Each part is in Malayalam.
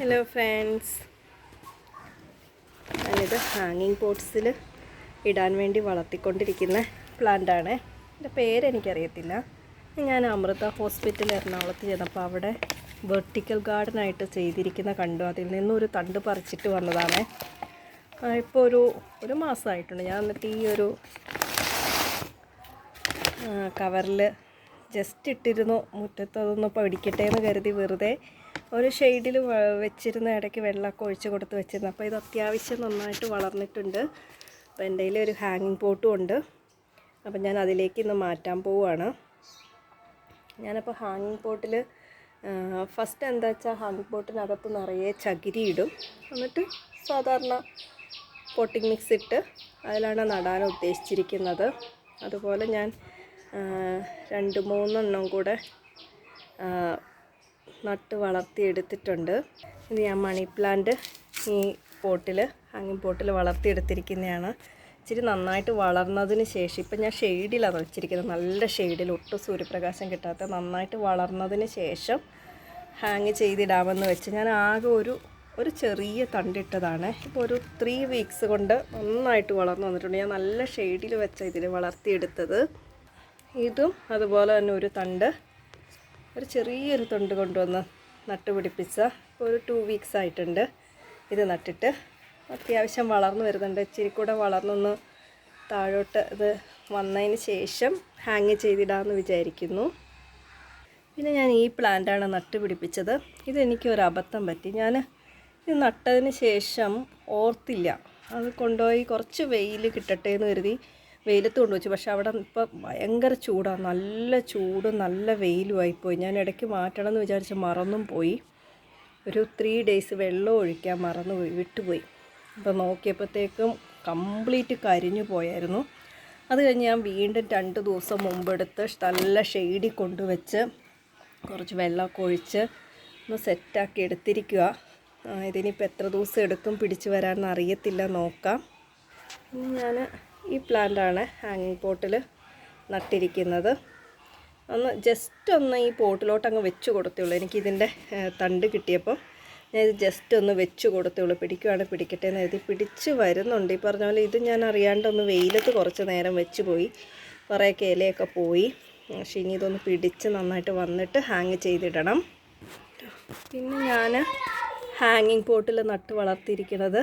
ഹലോ ഫ്രണ്ട്സ് ഞാനിത് ഹാങ്ങിങ് പോട്ട്സിൽ ഇടാൻ വേണ്ടി വളർത്തിക്കൊണ്ടിരിക്കുന്ന പ്ലാന്റാണ് എന്റെ പേരെനിക്കറിയത്തില്ല ഞാൻ അമൃത ഹോസ്പിറ്റൽ എറണാകുളത്ത് ചെന്നപ്പോൾ അവിടെ വെർട്ടിക്കൽ ഗാർഡനായിട്ട് ചെയ്തിരിക്കുന്ന കണ്ടു. അതിൽ നിന്നൊരു തണ്ട് പറിച്ചിട്ട് വന്നതാണ്. ഇപ്പോൾ ഒരു ഒരു മാസമായിട്ടുണ്ട്. ഞാൻ എന്നിട്ട് ഈ ഒരു കവറിൽ ജസ്റ്റ് ഇട്ടിരുന്നു. മുറ്റത്തതൊന്ന് പഠിക്കട്ടെ എന്ന് കരുതി വെറുതെ ഒരു ഷെയ്ഡിൽ വെച്ചിരുന്ന ഇടയ്ക്ക് വെള്ളമൊക്കെ ഒഴിച്ച് കൊടുത്ത് വെച്ചിരുന്നു. അപ്പോൾ ഇത് അത്യാവശ്യം നന്നായിട്ട് വളർന്നിട്ടുണ്ട്. അപ്പോൾ എന്റെ കയ്യിൽ ഒരു ഹാങ്ങിങ് പോട്ടും ഉണ്ട്. അപ്പോൾ ഞാൻ അതിലേക്ക് ഇന്ന് മാറ്റാൻ പോവുകയാണ്. ഞാനപ്പോൾ ഹാങ്ങിങ് പോട്ടിൽ ഫസ്റ്റ് എന്താ വെച്ചാൽ ഹാങ്ങിങ് പോട്ടിനകത്ത് നിറയെ ചകിരി ഇടും. എന്നിട്ട് സാധാരണ പോട്ടിംഗ് മിക്സ് ഇട്ട് അതിലാണ് നടാൻ ഉദ്ദേശിച്ചിരിക്കുന്നത്. അതുപോലെ ഞാൻ രണ്ട് മൂന്നെണ്ണം കൂടെ നട്ട് വളർത്തിയെടുത്തിട്ടുണ്ട്. ഇത് ഞാൻ മണി പ്ലാന്റ് ഈ പോട്ടിൽ ഹാങ്ങിങ് പോട്ടിൽ വളർത്തിയെടുത്തിരിക്കുന്നതാണ്. ഇച്ചിരി നന്നായിട്ട് വളർന്നതിന് ശേഷം ഇപ്പം ഞാൻ ഷെയ്ഡിലാണ് വെച്ചിരിക്കുന്നത്. നല്ല ഷെയ്ഡിൽ ഒട്ടും സൂര്യപ്രകാശം കിട്ടാത്ത നന്നായിട്ട് വളർന്നതിന് ശേഷം ഹാങ് ചെയ്തിടാമെന്ന് വെച്ച് ഞാൻ ആകെ ഒരു ഒരു ചെറിയ തണ്ടിട്ടതാണ്. ഇപ്പോൾ ഒരു ത്രീ വീക്സ് കൊണ്ട് നന്നായിട്ട് വളർന്നു വന്നിട്ടുണ്ട്. ഞാൻ നല്ല ഷെയ്ഡിൽ വെച്ച ഇതിൽ വളർത്തിയെടുത്തത്. ഇതും അതുപോലെ തന്നെ ഒരു തണ്ട്. ഒരു ചെറിയൊരു തൊണ്ട് കൊണ്ടുവന്ന് നട്ടുപിടിപ്പിച്ച ഒരു ടു വീക്സ് ആയിട്ടുണ്ട്. ഇത് നട്ടിട്ട് അത്യാവശ്യം വളർന്നു വരുന്നുണ്ട്. ഇച്ചിരി കൂടെ വളർന്നൊന്ന് താഴോട്ട് ഇത് വന്നതിന് ശേഷം ഹാങ് ചെയ്തിടാമെന്ന് വിചാരിക്കുന്നു. പിന്നെ ഞാൻ ഈ പ്ലാന്റാണ് നട്ടുപിടിപ്പിച്ചത് ഇതെനിക്ക് ഒരു അബദ്ധം പറ്റി. ഞാൻ ഇത് നട്ടതിന് ശേഷം ഓർത്തില്ല. അത് കൊണ്ടുപോയി കുറച്ച് വെയിൽ കിട്ടട്ടെ എന്ന് കരുതി വെയിലത്ത് കൊണ്ടുവച്ചു. പക്ഷെ അവിടെ ഇപ്പോൾ ഭയങ്കര ചൂടാണ് നല്ല ചൂടും നല്ല വെയിലുമായിപ്പോയി ഞാൻ ഇടയ്ക്ക് മാറ്റണം എന്ന് വിചാരിച്ച് മറന്നും പോയി. ഒരു ത്രീ ഡേയ്സ് വെള്ളം ഒഴിക്കാൻ മറന്നു പോയി വിട്ടുപോയി. അപ്പോൾ നോക്കിയപ്പോഴത്തേക്കും കംപ്ലീറ്റ് കരിഞ്ഞു പോയായിരുന്നു. അത് കഴിഞ്ഞ് ഞാൻ വീണ്ടും രണ്ട് ദിവസം മുമ്പെടുത്ത് നല്ല ഷെയ്ഡിൽ കൊണ്ടുവച്ച് കുറച്ച് വെള്ളമൊക്കെ ഒഴിച്ച് ഒന്ന് സെറ്റാക്കി എടുത്തിരിക്കുക ഇതിനിപ്പോൾ എത്ര ദിവസം എടുക്കും പിടിച്ചു വരാമെന്ന് അറിയത്തില്ല. നോക്കാം. ഞാൻ ഈ പ്ലാന്റാണ് ഹാങ്ങിങ് പോട്ടിൽ നട്ടിരിക്കുന്നത്. ഒന്ന് ജസ്റ്റ് ഒന്ന് ഈ പോട്ടിലോട്ട് അങ്ങ് വെച്ച് കൊടുത്തുള്ളൂ. എനിക്കിതിന്റെ തണ്ട് കിട്ടിയപ്പോൾ ഞാൻ ഇത് ജസ്റ്റ് ഒന്ന് വെച്ച് കൊടുത്തുള്ളൂ. പിടിക്കുവാണ് പിടിക്കട്ടെ എന്ന് എഴുതി പിടിച്ച് വരുന്നുണ്ട്. ഈ പറഞ്ഞ പോലെ ഇത് ഞാൻ അറിയാണ്ട് ഒന്ന് വെയിലത്ത് കുറച്ച് നേരം വെച്ച് പോയി. കുറേയൊക്കെ കേലയൊക്കെ പോയി. പക്ഷേ ഇനി ഇതൊന്ന് പിടിച്ച് നന്നായിട്ട് വന്നിട്ട് ഹാങ് ചെയ്തിടണം. പിന്നെ ഞാൻ ഹാങ്ങിങ് പോട്ടിൽ നട്ട് വളർത്തിയിരിക്കുന്നത്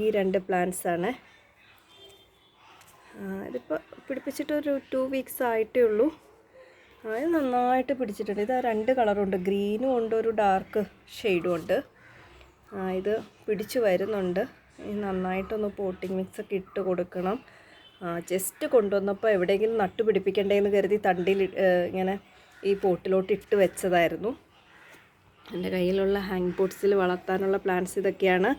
ഈ രണ്ട് പ്ലാന്റ്സാണ്. ഇതിപ്പോൾ പിടിപ്പിച്ചിട്ട് ഒരു ടു വീക്സ് ആയിട്ടേ ഉള്ളൂ. അത് നന്നായിട്ട് പിടിച്ചിട്ടുണ്ട്. ഇത് ആ രണ്ട് കളറുണ്ട് ഗ്രീനും ഉണ്ട് ഒരു ഡാർക്ക് ഷെയ്ഡും ഉണ്ട്. ഇത് പിടിച്ചു വരുന്നുണ്ട്. നന്നായിട്ടൊന്ന് പോട്ടിംഗ് മിക്സ് ഒക്കെ ഇട്ട് കൊടുക്കണം. ജസ്റ്റ് കൊണ്ടുവന്നപ്പോൾ എവിടെയെങ്കിലും നട്ടു പിടിപ്പിക്കണ്ടേന്ന് കരുതി തണ്ടിയിൽ ഇങ്ങനെ ഈ പോട്ടിലോട്ട് ഇട്ട് വെച്ചതായിരുന്നു. എന്റെ കയ്യിലുള്ള ഹാങ് പോട്ട്സിൽ വളർത്താനുള്ള പ്ലാന്റ്സ് ഇതൊക്കെയാണ്.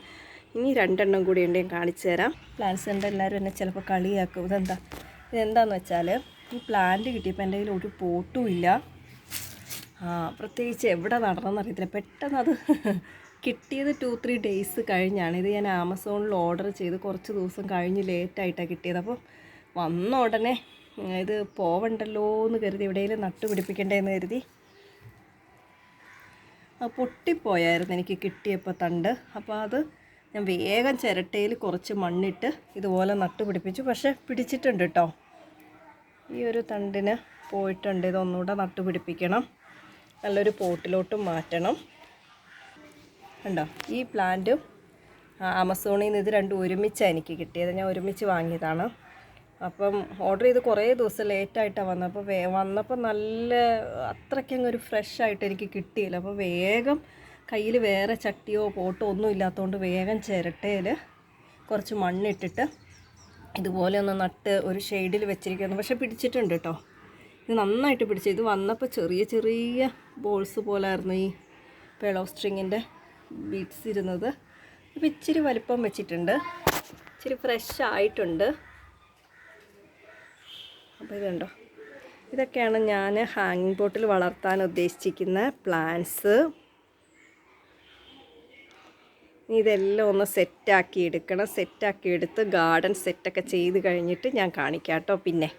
ഇനി രണ്ടെണ്ണം കൂടി ഉണ്ട് ഞാൻ കാണിച്ചു തരാം. പ്ലാന്റ്സ് ഉണ്ട് എല്ലാവരും എന്നെ ചിലപ്പോൾ കളിയാക്കും. ഇതെന്താ? ഇതെന്താന്ന് വെച്ചാൽ ഈ പ്ലാന്റ് കിട്ടിയപ്പോൾ എന്റെ കയ്യിൽ ഒരു പോട്ടും ഇല്ല. ആ പ്രത്യേകിച്ച് എവിടെ നടണമെന്ന് അറിയത്തില്ല. പെട്ടെന്ന് അത് കിട്ടിയത് ടു ത്രീ ഡേയ്സ് കഴിഞ്ഞാണ്. ഇത് ഞാൻ ആമസോണിൽ ഓർഡർ ചെയ്ത് കുറച്ച് ദിവസം കഴിഞ്ഞ് ലേറ്റായിട്ടാണ് കിട്ടിയത്. അപ്പം വന്ന ഉടനെ ഇത് പോവണ്ടല്ലോ എന്ന് കരുതി എവിടെയെങ്കിലും നട്ടുപിടിപ്പിക്കണ്ടേന്ന് കരുതി. പൊട്ടിപ്പോയായിരുന്നു എനിക്ക് കിട്ടിയപ്പോൾ തണ്ട്. അപ്പോൾ അത് ഞാൻ വേഗം ചിരട്ടയിൽ കുറച്ച് മണ്ണിട്ട് ഇതുപോലെ നട്ടുപിടിപ്പിച്ചു പക്ഷേ പിടിച്ചിട്ടുണ്ട് കേട്ടോ ഈ ഒരു തണ്ടിന് പോയിട്ടുണ്ട്. ഇതൊന്നുകൂടെ നട്ടുപിടിപ്പിക്കണം നല്ലൊരു പോട്ടിലോട്ട് മാറ്റണം. കണ്ടോ? ഈ പ്ലാന്റും ആമസോണിൽ നിന്ന് ഇത് രണ്ടും ഒരുമിച്ചാണ് എനിക്ക് കിട്ടിയത്. ഞാൻ ഒരുമിച്ച് വാങ്ങിയതാണ്. അപ്പം ഓർഡർ ചെയ്ത് കുറേ ദിവസം ലേറ്റായിട്ടാണ് വന്നത്. അപ്പോൾ വന്നപ്പോൾ നല്ല അത്രയ്ക്കങ്ങ് ഒരു ഫ്രഷ് ആയിട്ട് എനിക്ക് കിട്ടിയില്ല. അപ്പോൾ വേഗം കയ്യിൽ വേറെ ചട്ടിയോ പോട്ടോ ഒന്നും ഇല്ലാത്തതുകൊണ്ട് വേഗം ചിരട്ടയിൽ കുറച്ച് മണ്ണിട്ടിട്ട് ഇതുപോലെ ഒന്ന് നട്ട് ഒരു ഷെയ്ഡിൽ വെച്ചിരിക്കുന്നു. പക്ഷെ പിടിച്ചിട്ടുണ്ട് കേട്ടോ ഇത് നന്നായിട്ട് പിടിച്ചു. ഇത് വന്നപ്പോൾ ചെറിയ ചെറിയ ബോൾസ് പോലായിരുന്നു ഈ പെളോ സ്ട്രിങ്ങിന്റെ ബീഡ്സ് ഇരുന്നത്. ഇപ്പോൾ ഇച്ചിരി വലിപ്പം വെച്ചിട്ടുണ്ട്. ഇച്ചിരി ഫ്രഷ് ആയിട്ടുണ്ട്. അപ്പോൾ ഇതുണ്ടോ ഇതൊക്കെയാണ് ഞാൻ ഹാങ്ങിങ് ബോട്ടിൽ വളർത്താൻ ഉദ്ദേശിച്ചിരിക്കുന്ന പ്ലാന്റ്സ് ഇനി ഇതെല്ലാം ഒന്ന് സെറ്റാക്കി എടുക്കണം. സെറ്റാക്കി എടുത്ത് ഗാർഡൻ സെറ്റൊക്കെ ചെയ്ത് കഴിഞ്ഞിട്ട് ഞാൻ കാണിക്കാം കേട്ടോ പിന്നെ.